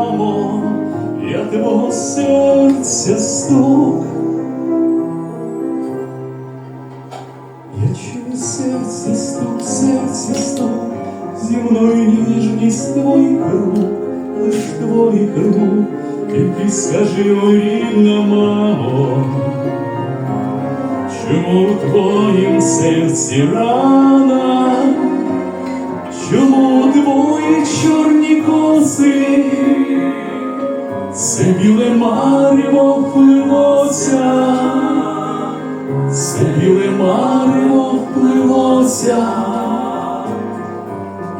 мамо, я твого серця стук. Я чую серце стук, серце стук, зі мною ніжність твоїх рук, лиш твоїх рук, тільки скажи, о рідна мамо, чому в твоїм серці рана, чому твої чорні коси, це біле марево вплилося, це біле марево вплилося,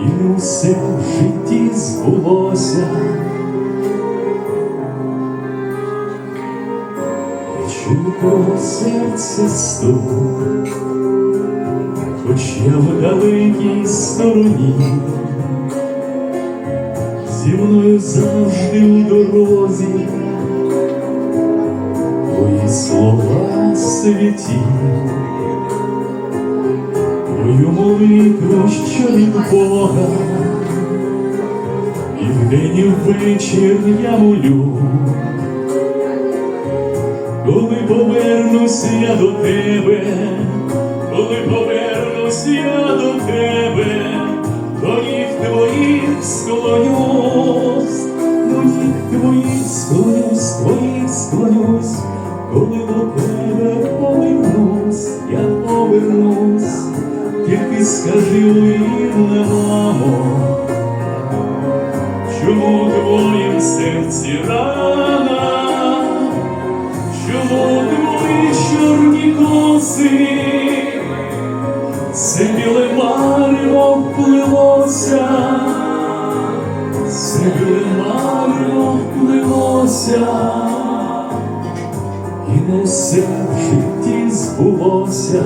і не усе в житті збулося. Чую твого серця стук, хоч я в далекій стороні, зі мною завжди у дорозі, твої слова святі, твою молитву, що від Бога, і вдень і ввечір я молю. Коли повернусь я до тебе, коли повернусь я до тебе, твоїх склонюсь, до твоїх склонюсь, твоїх склонюсь, коли до тебе повернусь, я повернусь, тільки скажи, вірна мамо, чому в твоїм серці рана? Чому твої чорні коси, це біле марево вплилося, біле марево і не все в житті збулося.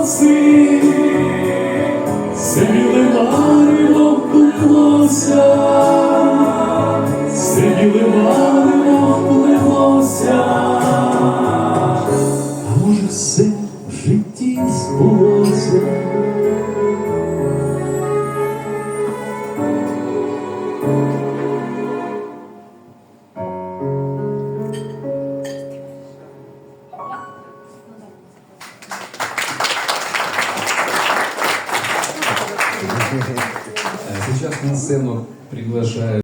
Чорні сиділи це біле сиділи марево вплилося, а може все в житті збулося. Сейчас на сцену приглашаю